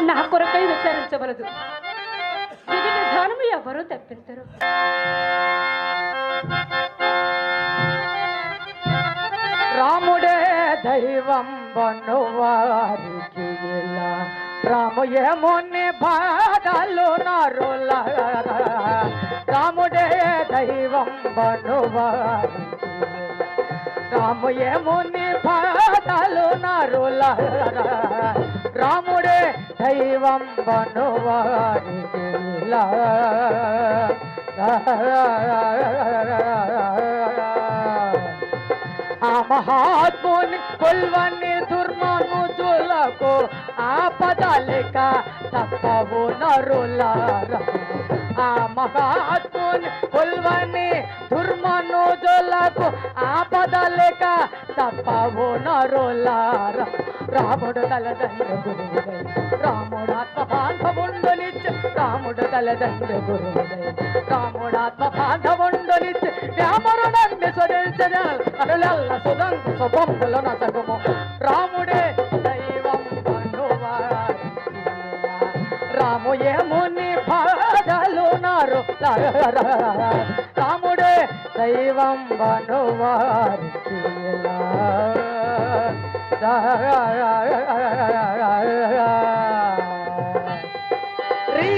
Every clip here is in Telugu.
నా కొరకై విచారించవలదు. ఇది ఎవరూ తప్పించరు. రాముడే దైవం బనువారికి ఇలా రాముయేముని బాధలు నరుల. రాముడే దైవం బనువారికి రాముయేముని బాధలు నరుల. రాముడే దైవం బనువారికి ఆ మహాత్ముని కొల్వని దుర్మనుజులకు ఆపదలిక తప్పవు నరులారా. ఆ మహాత్ముని కొల్వని దుర్మనుజులకు ఆపదలిక తప్పవు నరులారా. రాముడు తలదండ గురువుదై రాముడు ఆత్మ రాముడు తలదండ గురువుదై రాముడు ఆత్మ బాంధవుండునిచ్చు వ్యామరుడండి అరులల్ల సుదంత శుభంబులు నసగుము. రాముడే దైవం రాము ఏముని బాధలు నారు రాముడే దైవం బనువారికి రీ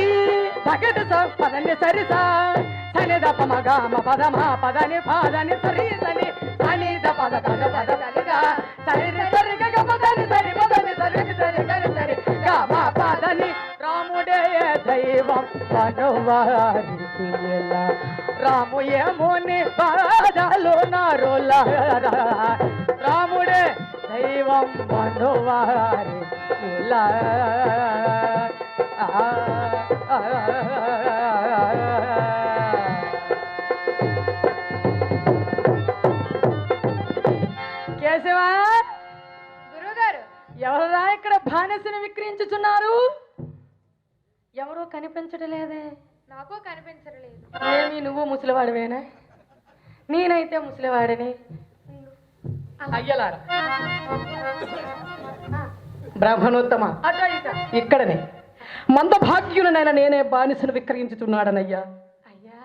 పదని సరి సని దప మగ మ పద మా పదని పాదని సరి సని. సని ద పద పద పద సరి సరి గగ పదని సరి పదని సరి సరి గ సరి. గ మా పదని రాముడే దైవం వనవారికి ఎలా రాము యముని పాదాలు నరుల దైవం వనవారికి ఎలా కేశవా గురువుగారు ఎవరురా ఇక్కడ బానిసను విక్రయించుచున్నారు? ఎవరూ కనిపించడం లేదే నాకు కనిపించలేదు ఏమి నువ్వు ముసలివాడివేనా? నేనైతే ముసలివాడిని. అయ్యలారా. బ్రాహ్మణోత్తమ ఇక్కడనే. మందభాగ్యులనైనా నేనే బానిసను విక్రయించుతున్నాడనయ్యా అయ్యా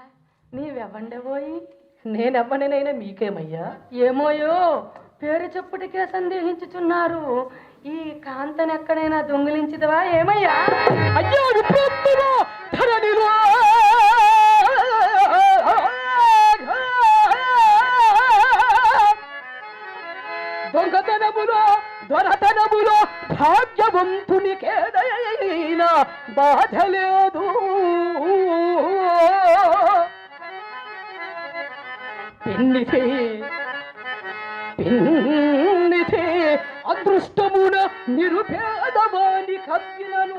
నీవెవ్వండబోయి నేనెవ్వనైనా మీకేమయ్యా? ఏమోయో పేరు చెప్పుటికే సందేహించుచున్నారు. ఈ కాంతను ఎక్కడైనా దొంగిలించిదవా? ఏమయ్యా? నిరుపేదవాని కప్పినను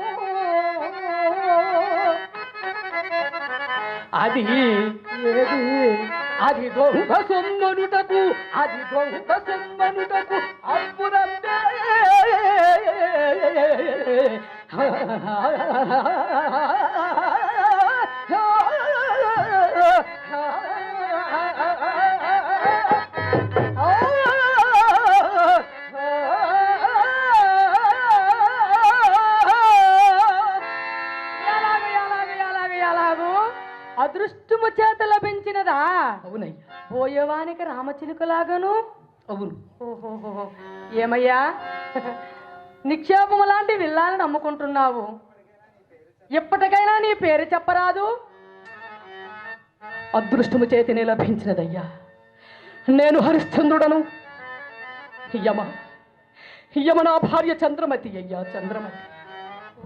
అది ఏది అది దొంగ సొమ్మనుటకు అది దొంగ సొమ్మనుటకు అప్పురందే అవునయ్యా. పోయేవానికి రామచిలుకలాగను? అవును. ఓహోహో ఏమయ్యా? నిక్షేపము లాంటి విల్లాలను నమ్ముకుంటున్నావు. ఎప్పటికైనా నీ పేరు చెప్పరాదు. అదృష్టము చేతినే లభించినదయ్యా. నేను హరిశ్చంద్రుడను. యమ. యమ నా భార్య చంద్రమతి అయ్యా చంద్రమతి.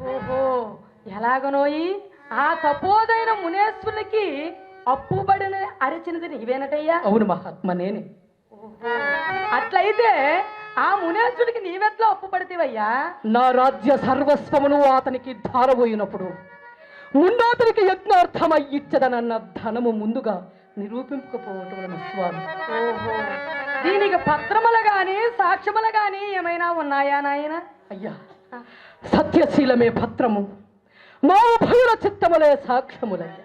ఓహో. ఎలాగనోయి? ఆ తపోదైన మునేశ్వరునికి అప్పుబడిన అరిచినది నీవేనటయ్యా? అవును మహాత్మ నేనే. అట్లయితే ఆ మునేశ్వరుడికి నీవెట్లా అప్పు పడితేవయ్యా నా రాజ్య సర్వస్వమును అతనికి ధారబోయినప్పుడు ముందు అతనికి యజ్ఞార్థమై ఇచ్చదనన్న ధనము ముందుగా నిరూపింపకపోవటం వలన స్వామి దీనికి పత్రములు గాని సాక్ష్యములు గాని ఏమైనా ఉన్నాయా నాయన? అయ్యా సత్యశీలమే పత్రము. మా ఉభయుల చిత్తములే సాక్ష్యములయ్యా.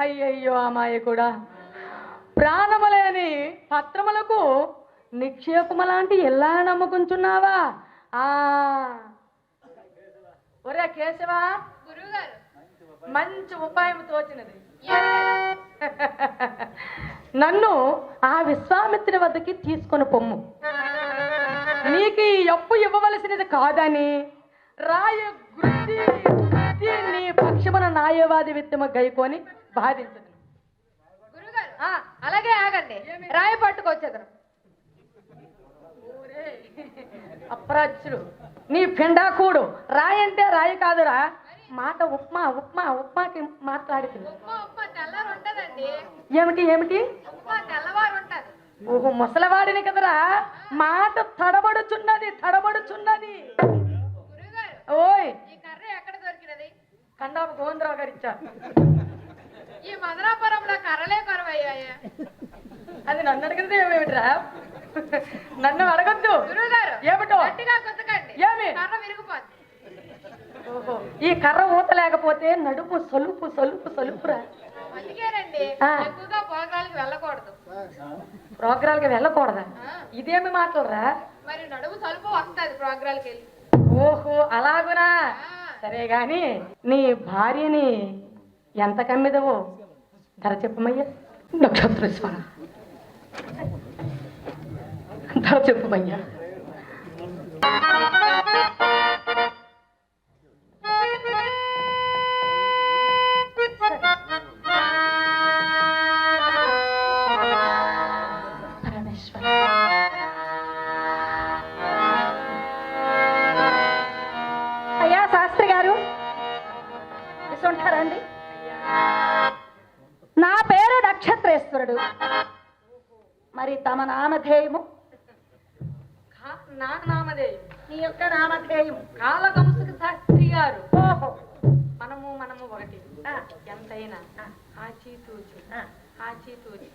అయ్యయ్యో అమ్మాయి కూడా. ప్రాణములేని పత్రములకు నిక్షేపము లాంటి ఎలా నమ్ముకుంటున్నావా? ఆ. కేశవ. గురువుగారు. మంచి ఉపాయం తోచినది. నన్ను ఆ విశ్వామిత్రుని వద్దకి తీసుకొని పొమ్ము. నీకు ఈ అప్పు ఇవ్వవలసినది కాదని రాయ గుర్తి గుర్తి నీ పక్షమున న్యాయవాది విత్తమ గైకొని బాధించదు అలాగే ఆగండి. రాయి పట్టుకొచ్చేదను. అప్రాచ్యుడు నీ పిండాకుడు రాయి అంటే రాయి కాదురా. మాట ఉప్మా ఉప్మా ఉప్మాకి మాట్లాడుతుంది. ఏమిటి ఏమిటి? ఓహో ముసలవాడిని కదరా. మాట తడబడుచున్నది తడబడుచున్నది. ఓయ్ కండాపు గోవిందరావు గారు ఇచ్చారు. ఈ మదనాపురంలో కర్రలే కొరవయ్యాయా. అది నన్ను అడిగితే ఏమిట్రా? నన్ను అడగద్దు. గురువుగారు ఏమిటో? గట్టిగా కుతకండి ఏమి? కర్ర విరిగిపోద్ది. ఓహో ఈ కర్ర ఊత లేకపోతే నడుపు సొలుపు సొలుపు సొలుపురా. అందుకేనండి. ఎక్కువగా భోగాలకు వెళ్ళకూడదు. ప్రోగ్రాల్కి వెళ్ళకూడదా. ఇదేమి మాటలురా? మరి నడుము సలుపు వస్తుంది ప్రోగ్రాలకు వెళ్ళి ఓహో అలాగునా. సరే గాని నీ భార్యని ఎంత కమ్మిదవో ధర చెప్పమయ్యా. నక్షత్రేశ్వర ధర చెప్పమయ్యా. నామధేయము. నా నామధేయం నీ యొక్క నామధేయం కాలకంసుక శాస్త్రి గారు. ఓహో. మనము మనము ఒకటి. ఎంతైనా. ఆచి తూచి. ఆచి తూచి.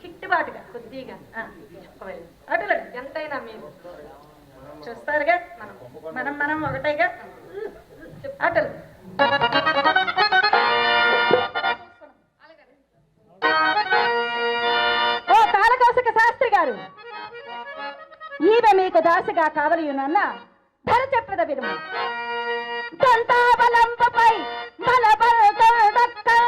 కిట్టిబాటుగా కొద్దిగా. చెప్పవాలి అటులే ఎంతైనా మీరు. చూస్తారుగా? మనం. మనం మనం ఒకటేగా? అటలు. ఈమె మీకు దాసిగా కావలియునన్న ధర చెప్పద విడుము దంతాబలంపై బలబలదొడక్కడ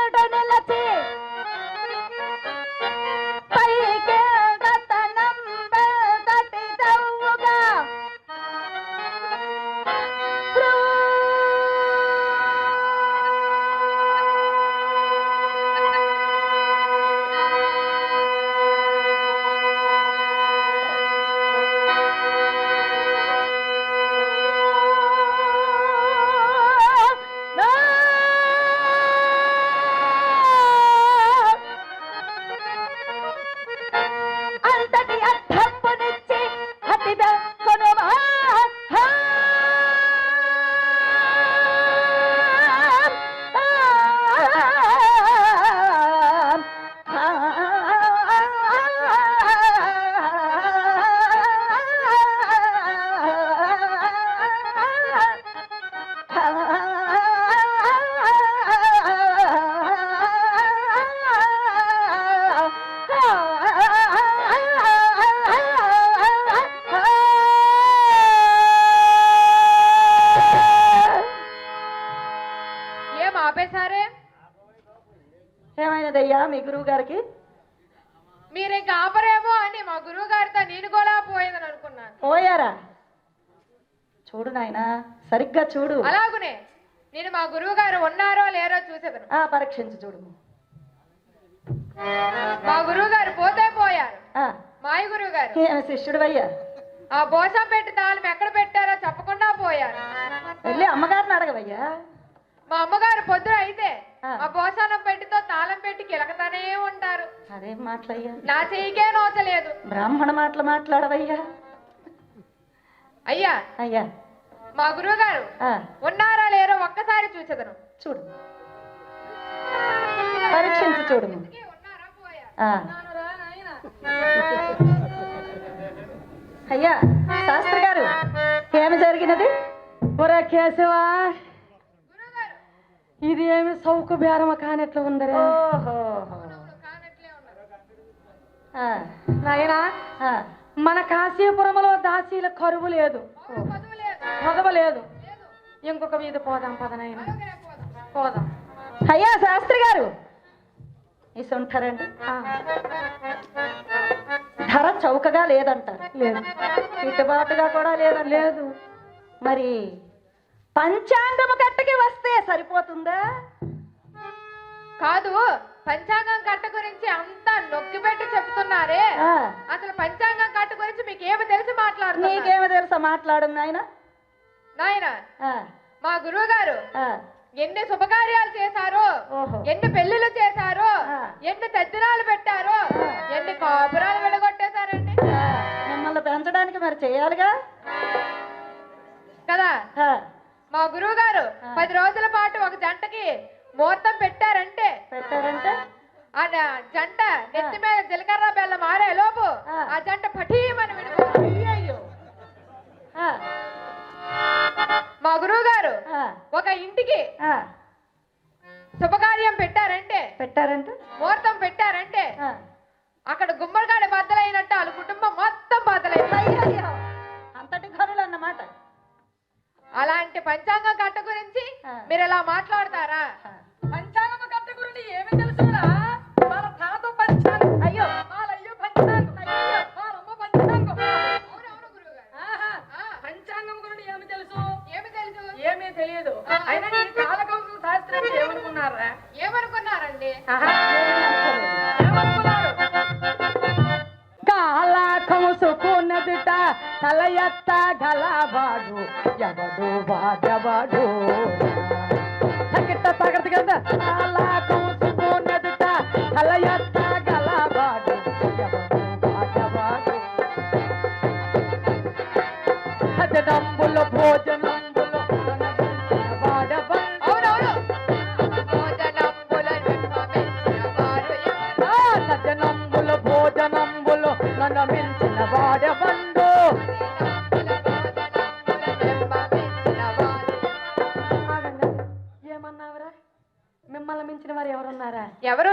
గురువు గారికి మీరు ఇంకా ఆపరేమో అని మా గురువు గారితో నేను కూడా పోయేదని అనుకున్నాను. పోయారా? చూడు నాయనా సరిగ్గా చూడు. అలాగునే నేను మా గురువు గారు ఉన్నారో లేరో చూసేదను. ఆ పరీక్షించి చూడు. మా గురువు గారు పోతే పోయారు. ఆ, మాయ గురువు గారు ఏమి శిష్యుడు అయ్యా ఆ బోసం పెట్టి తాళం ఎక్కడ పెట్టారో చెప్పకుండా పోయారు. వెళ్ళి అమ్మగారిని అడగవయ్యా. మా అమ్మగారు పొద్దున అయితే. ఆ. బోసానం పెట్టితో తాళం పెట్టి కిలకతానే ఉంటారు. అదేం మాటలయ్యా? నా చెయ్యికే నోచలేదు బ్రాహ్మణ మాటలు మాట్లాడవయ్యా. అయ్యా అయ్యా. మా గురువు గారు ఉన్నారా లేరో ఒక్కసారి చూసేదను చూడు. పరీక్షించి చూడు. అయ్యా శాస్త్రి గారు ఏమి జరిగినది? ఒరే కేశవా ఇది ఏమి సౌకు బేరమ కానట్లు ఉందరే? నాయనా మన కాశీపురంలో దాసి కాశీలో కరువు లేదు. అవును, పదువు లేదు. చదవ లేదు. లేదు. ఇంకొక వీధి పోదాం పదనైనా పోదాం. అయ్యా శాస్త్రి గారు. ఇసుంటారండి? ధర చౌకగా లేదంటారు లేదు. గిట్టుబాటుగా కూడా లేదండి లేదు. మరి పంచాంగము కట్టకి వస్తే సరిపోతుందా? కాదు పంచాంగం కట్ట గురించి అంతా నొక్కి పెట్టి చెప్తున్నారే. అసలు పంచాంగం కట్ట గురించి మీకు ఏమి తెలిసి మాట్లాడుతున్నారు? నీకేమో తెలుసా? మాట్లాడు నాయన. నాయన మా గురువు గారు ఎన్ని శుభకార్యాలు చేశారు ఎన్ని పెళ్ళిళ్ళు చేశారు. ఎన్ని తద్దినాలు పెట్టారు. ఎన్ని కాపురాలు విడగొట్టేశారండి? మిమ్మల్ని పెంచడానికి మరి చేయాలిగా? కదా? మా గురువు గారు. పది రోజుల పాటు ఒక జంటకి ముహూర్తం పెట్టారంటే. పెట్టారంటే? ఆ జంట నెత్తి మీద జీలకర్ర బెల్లం మారే లోపు ఆ. జంట పఠీమని అయ్యయ్యో. ఆ, మా గురువు గారు ఒక ఇంటికి శుభకార్యం పెట్టారంటే. పెట్టారంటే? ముహూర్తం పెట్టారంటే. అక్కడ గుమ్మడికాడ బద్దలైనట్టు వాళ్ళ కుటుంబం మొత్తం బద్దలైంది అలాంటి పంచాంగం కట్ట గురించి. మీరు ఇలా మాట్లాడతారా. పంచాంగం కట్ట గురించి ఏమి తెలుసురా? వాళ్ళ తాత పంచాంగం అయ్యో. వాళ్ళ అయ్యో పంచాంగం గురించి ఏమి తెలుసు? ఏమి తెలుసు? ఏమీ తెలియదు. అయినా నీ కాలకౌశల శాస్త్రం ఏమనుకున్నారా? ఏమనుకున్నారండి? ఏమనుకున్నారు? కాలకంసుకున్నదిట తల ఎత్త గలవాడు ఎవడు వాడవాడు? తగిట తగట కదా? కాలకంసుకున్నదిట తల ఎత్త గలవాడు ఎవడు వాడవాడు? భజనంబులు భోజనం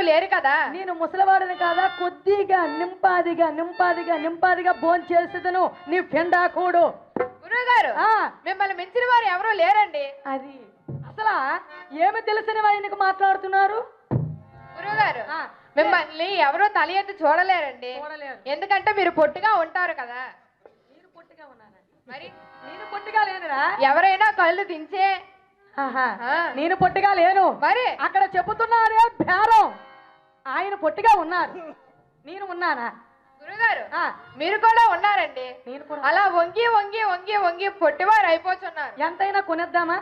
లేరు కదా? నేను ముసలివాడిని కాదా? కొద్దిగా నింపాదిగా నింపాదిగా నింపాదిగా భోన్ చేసేదను. నీ ఫెండాకోడు గురువు గారు ఆ. మిమ్మల్ని మించిన వారు ఎవరు లేరండి. అది అసలు ఏమి తెలిసిన ఆయనకు మాట్లాడుతున్నారు? గురువు గారు ఆ, మిమ్మల్ని ఎవరు తల ఎత్తి చూడలేరండి. చూడలేరు. ఎందుకంటే మీరు పొట్టిగా ఉంటారు కదా. మీరు పొట్టిగా ఉన్నారా? మరి? నేను పొట్టిగా లేనురా? ఎవరైనా కళ్ళు దించే. ఆహా, ఆ. నేను పొట్టిగా లేను. మరి? అక్కడ చెబుతున్నారే బేరం పొట్టిగా ఉన్నారు. నేను ఉన్నానా? గురుగారు మీరు కూడా ఉన్నారండి. నేను కూడా. అలా వంగి వంగి వంగి వంగి పొట్టివారు అయిపోతున్నారు ఎంతైనా కొనేద్దామా?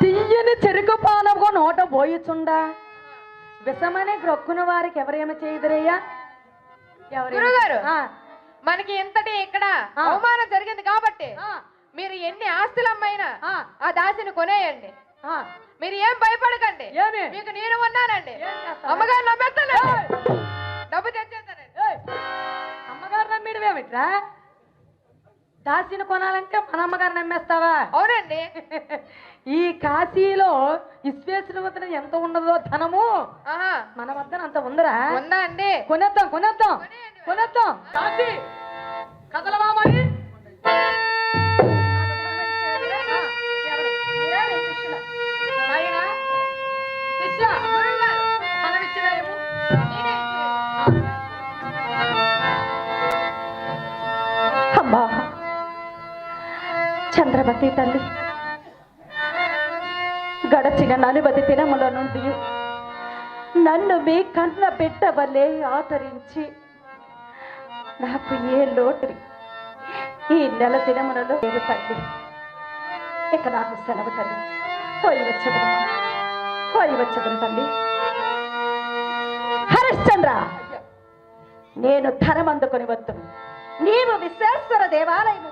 తీయని చెరుకు పానముగా నోట పోయిచుండా. విషమని గ్రొక్కున వారికి ఎవరేమి చేయదురయ్యా? గురుగారు. మనకి ఇంతటి ఇక్కడ. అవమానం జరిగింది కాబట్టి మీరు ఎన్ని ఆస్తులు అమ్మైనా ఆ, దాసిని కొనేయండి. మీరు ఏం భయపడకండి మీకు నేను ఉన్నానండి? అమ్మగారు నమ్మేస్తానండి డబ్బు తెచ్చేస్తానండి. అమ్మగారు నమ్మిడవేమిట్రా దాసిని కొనాలంటే మన అమ్మగారు నమ్మేస్తావా? అవునండి. ఈ కాశీలో విశ్వేశ్వర వద్ద ఎంత ఉండదో ధనము? ఆహా. మన వద్ద అంత ఉందరా? ఉందా అండి? కొనేద్దాం కొనేద్దాం. కొనేద్దాం. కాశీ! కదలవా గడచిన నలుబది దినముల నుండి నన్ను మీ కన్న బిడ్డ వల్లే ఆదరించి నాకు ఏ లోటు ఈ నెల దినములలో లేదు తల్లి ఇక నాకు సెలవు తల్లి. పోయి వచ్చదమ్మా పోయి వచ్చదను తల్లి. హరిశ్చంద్ర నేను ధనం అందుకొని వద్దు. నీవు విశ్వేశ్వర దేవాలయం